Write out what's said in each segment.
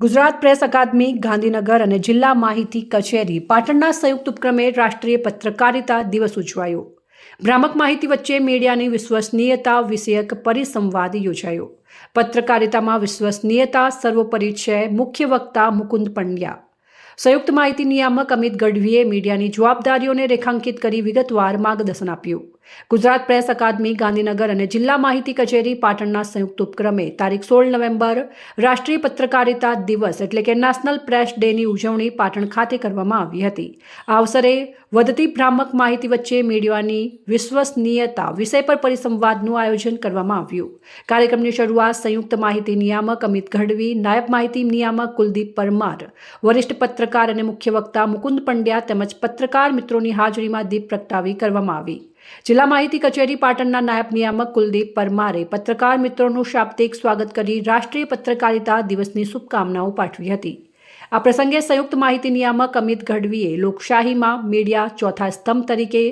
Gujarat press અકાદમી, ગાંધીનગર અને જિલ્લા માહિતી કચેરી પાટણના સંયુક્ત ઉપક્રમે રાષ્ટ્રીય પત્રકારિતા દિવસ ઉજવાયો. ભ્રામક માહિતી વચ્ચે મીડિયાની વિશ્વસનીયતા વિષયક પરિસંવાદ યોજાયો. પત્રકારિતામાં વિશ્વસનીયતા સર્વોપરી છે મુખ્ય વક્તા મુકુંદ પંડ્યા. સંયુક્ત માહિતી નિયામક અમિત ગઢવીએ મીડિયાની જવાબદારીઓને રેખાંકિત કરી વિગતવાર માર્ગદર્શન આપ્યું. ગુજરાત પ્રેસ અકાદમી, ગાંધીનગર અને જિલ્લા માહિતી કચેરી પાટણના સંયુક્ત ઉપક્રમે તારીખ સોળ નવેમ્બર રાષ્ટ્રીય પત્રકારિતા દિવસ એટલે કે નેશનલ પ્રેસ ડેની ઉજવણી પાટણ ખાતે કરવામાં આવી હતી. આ અવસરે વધતી ભ્રામક માહિતી વચ્ચે મીડિયાની વિશ્વસનીયતા વિષય પર પરિસંવાદનું આયોજન કરવામાં આવ્યું. કાર્યક્રમની શરૂઆત સંયુક્ત માહિતી નિયામક અમિત ગઢવી નાયબ માહિતી નિયામક કુલદીપ પરમાર, વરિષ્ઠ પત્રકાર અને મુખ્ય વક્તા મુકુંદ પંડ્યા તેમજ પત્રકાર મિત્રોની હાજરીમાં દીપ પ્રગટાવી કરવામાં આવી. જિલ્લા માહિતી કચેરી પાટણના નાયબ નિયામક કુલદીપ પરમારે પત્રકાર મિત્રોનું શાબ્દિક સ્વાગત કરી રાષ્ટ્રીય પત્રકારિતા દિવસની શુભકામનાઓ પાઠવી હતી. આ પ્રસંગે સંયુક્ત માહિતી નિયામક અમિત ગઢવીએ લોકશાહીમાં મીડિયા ચોથા સ્તંભ તરીકે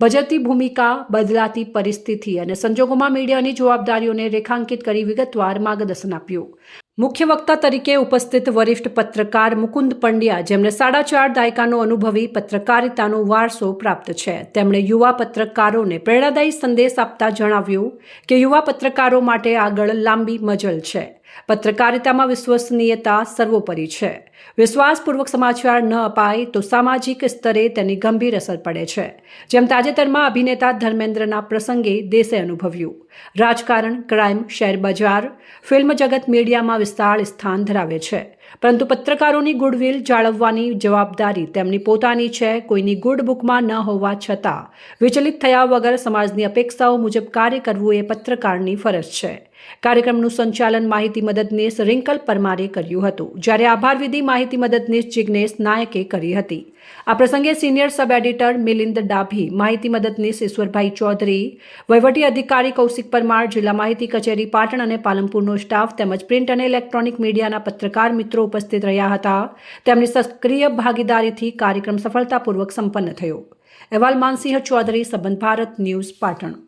ભજવતી ભૂમિકા બદલાતી પરિસ્થિતિ અને સંજોગોમાં મીડિયાની જવાબદારીઓને રેખાંકિત કરી વિગતવાર માર્ગદર્શન આપ્યું. મુખ્ય વક્તા તરીકે ઉપસ્થિત વરિષ્ઠ પત્રકાર મુકુંદ પંડ્યા જેમને સાડા ચાર દાયકાનો અનુભવી પત્રકારિતાનો વારસો પ્રાપ્ત છે. તેમણે યુવા પત્રકારોને પ્રેરણાદાયી સંદેશ આપતા જણાવ્યું કે યુવા પત્રકારો માટે આગળ લાંબી મજલ છે. પત્રકારિતામાં વિશ્વસનીયતા સર્વોપરી છે. વિશ્વાસપૂર્વક સમાચાર ન અપાય તો સામાજિક સ્તરે તેની ગંભીર અસર પડે છે. જેમ તાજેતરમાં અભિનેતા ધર્મેન્દ્રના પ્રસંગે દેશે અનુભવ્યું. રાજકારણ, ક્રાઇમ, શેરબજાર, ફિલ્મ જગત મીડિયામાં વિશાળ સ્થાન ધરાવે છે. પરંતુ પત્રકારોની ગુડવિલ જાળવવાની જવાબદારી તેમની પોતાની છે. કોઈની ગુડ બુકમાં ન હોવા છતાં વિચલિત થયા વગર સમાજની અપેક્ષાઓ મુજબ કાર્ય કરવું એ પત્રકારની ફરજ છે. કાર્યક્રમનું સંચાલન માહિતી મદદનીશ રિંકલ પરમારે કર્યું હતું. જ્યારે આભાર વિધિ માહિતી મદદનીશ જિગ્નેશ નાયકે કરી હતી. આ પ્રસંગે senior sub editor Milind Dabhi, માહિતી મદદનીશ ઈશ્વરભાઈ ચૌધરી, વહીવટી અધિકારી કૌશિક પરમાર, જિલ્લા માહિતી કચેરી પાટણ અને પાલનપુરનો સ્ટાફ તેમજ પ્રિન્ટ અને ઇલેક્ટ્રોનિક મીડિયાના પત્રકાર મિત્રો ઉપસ્થિત રહ્યા હતા. તેમની સક્રિય ભાગીદારીથી કાર્યક્રમ સફળતાપૂર્વક સંપન્ન થયો. અહેવાલ માનસિંહ ચૌધરી, સંબંધ ભારત ન્યૂઝ, પાટણ.